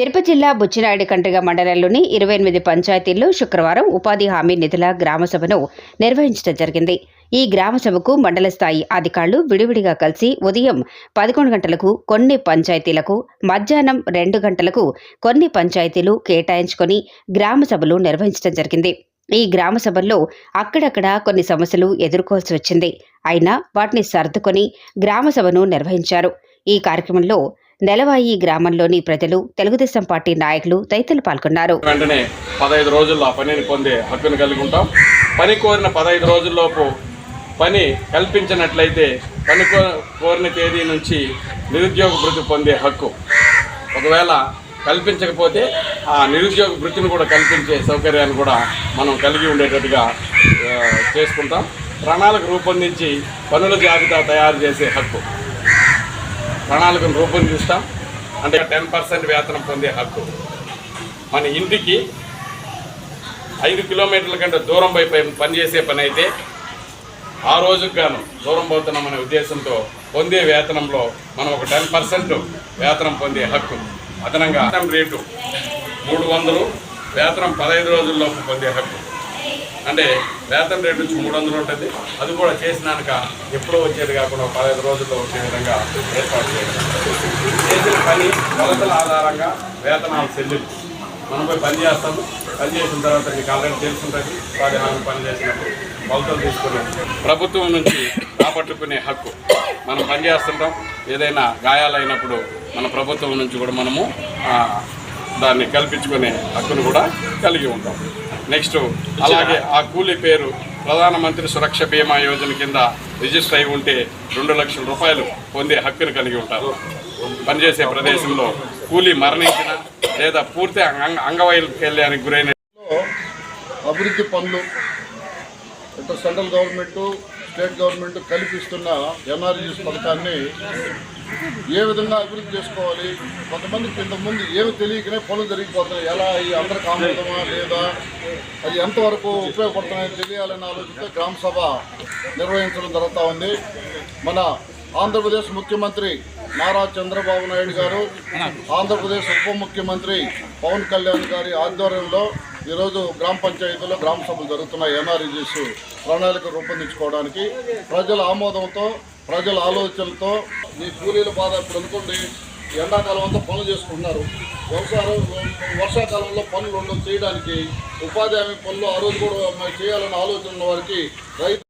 తిరుపతి జిల్లా బుచ్చినాయుడు కండ్రిగ మండలంలోని ఇరవై ఎనిమిది పంచాయతీల్లో శుక్రవారం ఉపాధి హామీ నిధుల గ్రామ సభను నిర్వహించడం జరిగింది. ఈ గ్రామ సభకు మండల స్థాయి అధికారులు విడివిడిగా కలిసి ఉదయం పదకొండు గంటలకు కొన్ని పంచాయతీలకు మధ్యాహ్నం రెండు గంటలకు కొన్ని పంచాయతీలు కేటాయించుకొని గ్రామ సభలు నిర్వహించడం జరిగింది. ఈ గ్రామ సభల్లో అక్కడక్కడ కొన్ని సమస్యలు ఎదుర్కోవాల్సి వచ్చింది. అయినా వాటిని సర్దుకొని గ్రామ సభను నిర్వహించారు. ఈ కార్యక్రమంలో నెలవాయి గ్రామంలోని ప్రజలు తెలుగుదేశం పార్టీ నాయకులు తదితరులు పాల్గొన్నారు. వెంటనే పదహైదు రోజుల్లో ఆ పనిని పొందే హక్కును కలిగి ఉంటాం. పని కోరిన పదహైదు రోజుల్లోపు పని కల్పించినట్లయితే పని కో- కోరిన తేదీ నుంచి నిరుద్యోగ భృతి పొందే హక్కు. ఒకవేళ కల్పించకపోతే ఆ నిరుద్యోగ భృతిని కూడా కల్పించే సౌకర్యాన్ని కూడా మనం కలిగి ఉండేటట్టుగా చేసుకుంటాం. ప్రణాళిక రూపొందించి పనుల జాబితా తయారు చేసే హక్కు. ప్రణాళికను రూపొందిస్తాం. అంటే టెన్ పర్సెంట్ వేతనం పొందే హక్కు. మన ఇంటికి ఐదు కిలోమీటర్ల కంటే దూరం పోయి పనిచేసే పని అయితే ఆ రోజుకు గాను దూరం పోతున్నామనే ఉద్దేశంతో పొందే వేతనంలో మనం ఒక టెన్ పర్సెంట్ వేతనం పొందే హక్కు. అదనంగా రేటు మూడు వందలు వేతనం పదహైదు రోజుల్లోపు పొందే హక్కు. అంటే వేతన రేటు నుంచి మూడు వందలు ఉంటుంది. అది కూడా చేసినాక ఎప్పుడో వచ్చేది కాకుండా పదహైదు రోజుల్లో వచ్చే విధంగా ఏర్పాటు చేయడం. చేసిన పని కొలతల ఆధారంగా వేతనాలు చెల్లింపు. మనం పోయి పని చేస్తాము పని చేసిన తర్వాత మీకు ఆల్రెడీ తెలుసుంటుంది వారి హామీ పని చేసినప్పుడు కొలతలు తీసుకున్నాం ప్రభుత్వం నుంచి రాబట్టుకునే హక్కు మనం పని చేస్తుంటాం. ఏదైనా గాయాలైనప్పుడు మన ప్రభుత్వం నుంచి కూడా మనము దాన్ని కల్పించుకునే హక్కును కూడా కలిగి ఉంటాం. నెక్స్ట్ అలాగే ఆ కూలీ పేరు ప్రధానమంత్రి సురక్ష బీమా యోజన కింద రిజిస్టర్ అయి ఉంటే రెండు లక్షల రూపాయలు పొందే హక్కును కలిగి ఉంటారు. పనిచేసే ప్రదేశంలో కూలీ మరణించిన లేదా పూర్తి అంగ అంగవైకల్యానికి గురైన అభివృద్ధి పనులు సెంట్రల్ గవర్నమెంట్ స్టేట్ గవర్నమెంట్ కల్పిస్తున్న ఎన్ఆర్జీఎస్ పథకాన్ని ఏ విధంగా అభివృద్ధి చేసుకోవాలి? కొంతమందికి ఇంతకుముందు ఏమి తెలియకనే పనులు జరిగిపోతున్నాయి. ఎలా ఈ అందరికి ఆమోదమా లేదా? అది ఎంతవరకు ఉపయోగపడుతున్నాయని తెలియాలని ఆలోచిస్తే గ్రామ సభ నిర్వహించడం జరుగుతూ ఉంది. మన ఆంధ్రప్రదేశ్ ముఖ్యమంత్రి నారా చంద్రబాబు నాయుడు గారు ఆంధ్రప్రదేశ్ ఉప ముఖ్యమంత్రి పవన్ కళ్యాణ్ గారి ఆధ్వర్యంలో ఈరోజు గ్రామ పంచాయతీలో గ్రామ సభలు జరుగుతున్నాయి. ఎన్ఆర్ఈజీస్ ప్రణాళిక రూపొందించుకోవడానికి ప్రజల ఆమోదంతో ప్రజల ఆలోచనలతో ఈ కూలీల బాధ ఇప్పుడు అనుకోండి ఎండాకాలం అంతా పనులు చేసుకుంటున్నారు. వ్యవసాయం వర్షాకాలంలో పనులు ఉండవు చేయడానికి. ఉపాధి హామీ పనులు ఆ రోజు కూడా చేయాలన్న ఆలోచన ఉన్న వారికి రైతు